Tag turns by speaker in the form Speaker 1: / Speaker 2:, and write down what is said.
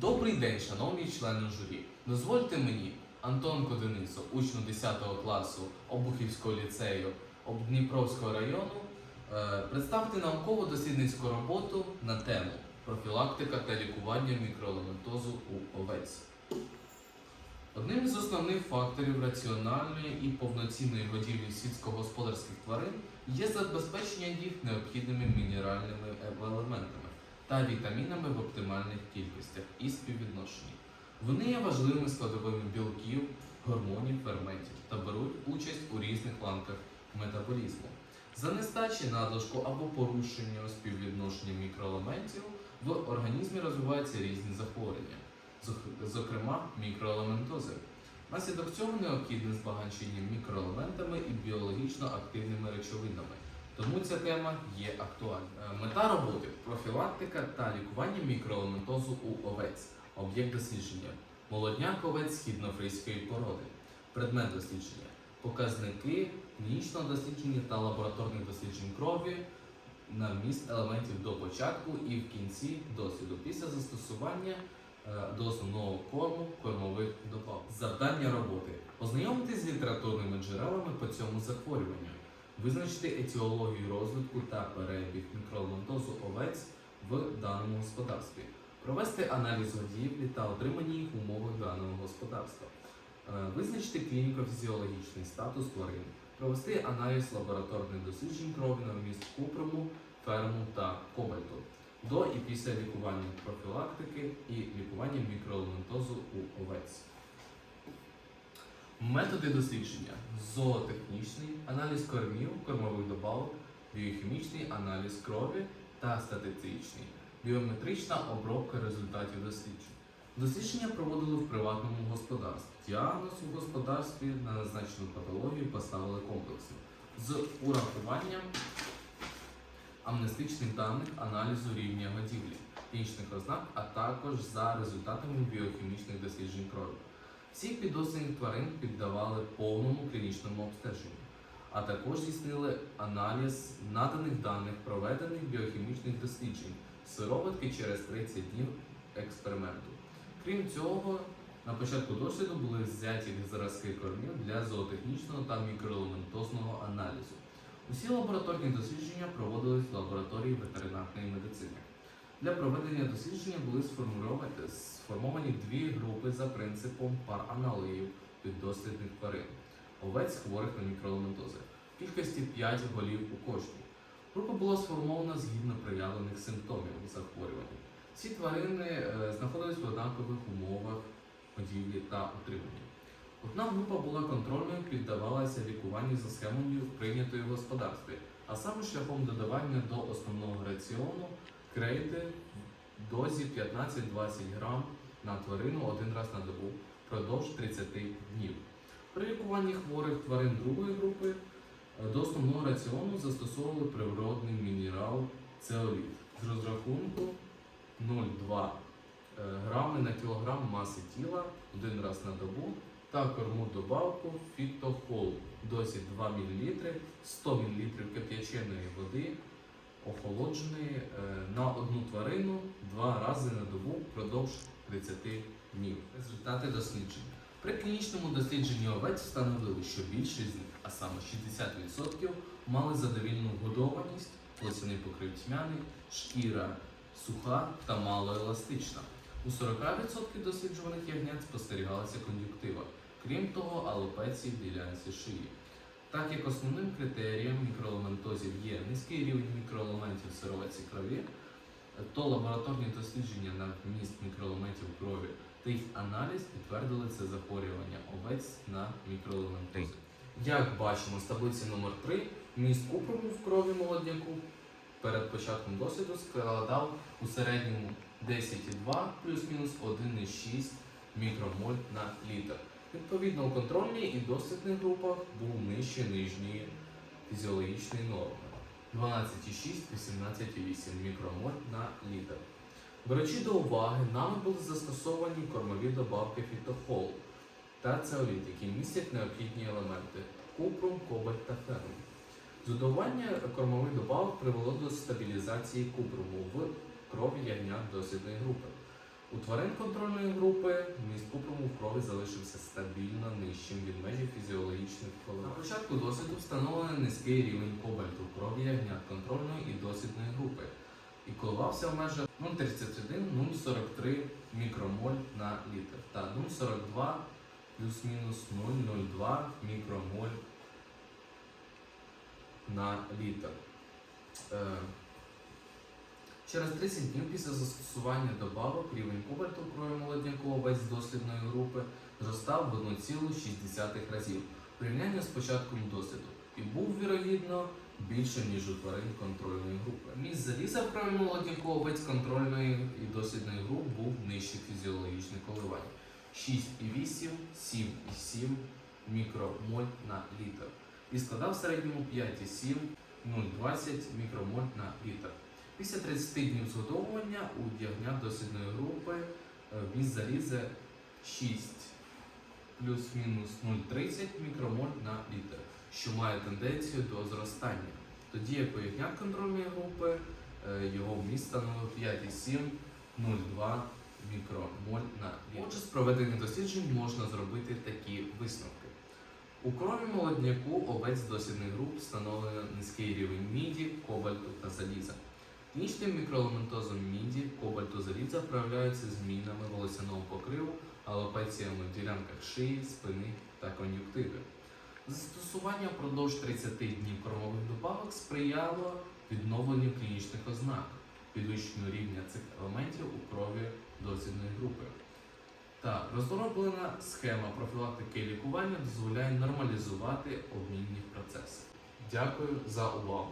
Speaker 1: Добрий день, шановні члени журі. Дозвольте мені, Антонко Денисо, учню 10 класу Обухівського ліцею Обдніпровського району, е, представити науково-дослідницьку роботу на тему профілактика та лікування мікроелементозу у овець. Одним із основних факторів раціональної і повноцінної годівлі сільськогосподарських тварин є забезпечення їх необхідними мінеральними елементами та вітамінами в оптимальних кількостях і співвідношенні. Вони є важливими складовими білків, гормонів, ферментів та беруть участь у різних ланках метаболізму. За нестачі надлишку або порушення співвідношення мікроелементів в організмі розвиваються різні захворювання, зокрема мікроелементози. Внаслідок цього необхідне збагачення мікроелементами і біологічно активними речовинами. Тому ця тема є актуальною. Е, Мета роботи профілактика та лікування мікроелементозу у овець. Об'єкт дослідження. Молодняк овець східнофризької породи. Предмет дослідження. Показники клінічного дослідження та лабораторних досліджень крові на вміст елементів до початку і в кінці досліду після застосування е, до основного корму кормових добав. Завдання роботи. Ознайомитись з літературними джерелами по цьому захворюванню, визначити етіологію розвитку та перебіг мікроелементозу овець в даному господарстві, провести аналіз годівлі та отримання їх в умовах даного господарства, е, визначити клініко-фізіологічний статус тварин, провести аналіз лабораторних досліджень крові на вміст купруму, ферму та кобальту. До і після лікування профілактики і лікування мікроелементозу у овець. Методи дослідження: зоотехнічний, аналіз кормів, кормових добавок, біохімічний аналіз крові та статистичний, біометрична обробка результатів досліджень. Дослідження проводили в приватному господарстві. Діагноз у господарстві на назначену патологію поставили комплексно з урахуванням амнестичних даних аналізу рівня годівлі, клінічних ознак, а також за результатами біохімічних досліджень крові. Всіх підозрюваних тварин піддавали повному клінічному обстеженню, а також здійснили аналіз наданих даних проведених біохімічних досліджень сироватки через 30 днів експерименту. Крім цього, на початку досліду були взяті зразки кормів для зоотехнічного та мікроелементозного аналізу. Усі лабораторні дослідження проводились в лабораторії ветеринарної медицини. Для проведення дослідження були сформовані дві групи за принципом пар аналогів піддослідних тварин овець хворих на мікроелементози в кількості 5 голів у кожній. Група була сформована згідно проявлених симптомів захворювання. Ці тварини е, знаходились в однакових умовах годівлі та утримання. Одна група була контрольною, піддавалася лікуванню за схемою прийнятої в господарстві, а саме шляхом додавання до основного раціону крейди дозі 15-20 грам на тварину один раз на добу впродовж 30 днів. При лікуванні хворих тварин другої групи е, до основного раціону застосовували природний мінерал цеоліт з розрахунку 0,2 е, грами на кілограм маси тіла один раз на добу та корму добавку фітохол в дозі 2 мл 100 мл кип'яченої води охолодженої е, на одну тварину два рази на добу впродовж 30 днів. Результати досліджень. При клінічному дослідженні овець встановили, що більшість з них, а саме 60%, мали задовільну вгодованість, плосяний покрив тьмяний, шкіра суха та малоеластична. У 40% досліджуваних ягнят спостерігалася кон'юктива, крім того, алопеції в ділянці шиї. Так як основним критерієм мікроелементозів є низький рівень мікроелементів в сировиці крові, то лабораторні дослідження на вміст мікроелементів крові та їх аналіз підтвердили це захворювання овець на мікроелементози. Як бачимо з таблиці номер 3 вміст купруму в крові молодняку перед початком досліду складав у середньому 10,2 плюс-мінус 1,6 мікромоль на літр. Відповідно, у контрольній і дослідних групах був нижче нижньої фізіологічної норми 12,6-18,8 мікромоль на літр. Беручи до уваги, нами були застосовані кормові добавки фітохол та цеоліт, які містять необхідні елементи купрум, кобальт та ферум. Додавання кормових добавок привело до стабілізації купруму в крові ягнят дослідної групи. У тварин контрольної групи вміст купруму в крові залишився стабільно нижчим від межі фізіологічних коливань. На початку досвіду встановлено низький рівень кобальту в крові ягнят контрольної і дослідної групи і коливався в межах 0,31-0,43 мікромоль на літр та 0,42 плюс-мінус 0,02 мікромоль на літр. Через 30 днів після застосування добавок рівень кобальту крові молодняку овець з дослідної групи зростав в 1,6 разів в порівнянні з початком досвіду і був вірогідно більше, ніж у тварин контрольної групи. Міст заліза в крові молодняку овець контрольної і дослідної груп був нижче фізіологічних коливань 6,8, 7,7 мікромоль на літр і складав в середньому 5,7 0,20 мікромоль на літр. Після 30 днів згодовування у ягнят дослідної групи е, вміст заліза 6 плюс-мінус 0,30 мікромоль на літр, що має тенденцію до зростання. Тоді як у ягнят контрольної групи е, його вміст становив 5,7 0,2 мікромоль на літр. Отже, з проведених досліджень можна зробити такі висновки. У крові молодняку овець дослідних груп встановлено низький рівень міді, кобальту та заліза. Клінічним мікроелементозом міді, кобальту заліза проявляються змінами волосяного покриву, алопеціями в ділянках шиї, спини та кон'юктиви. Застосування впродовж 30 днів кормових добавок сприяло відновленню клінічних ознак, підвищенню рівня цих елементів у крові дослідної групи. Та розроблена схема профілактики і лікування дозволяє нормалізувати обмінні процеси. Дякую за увагу!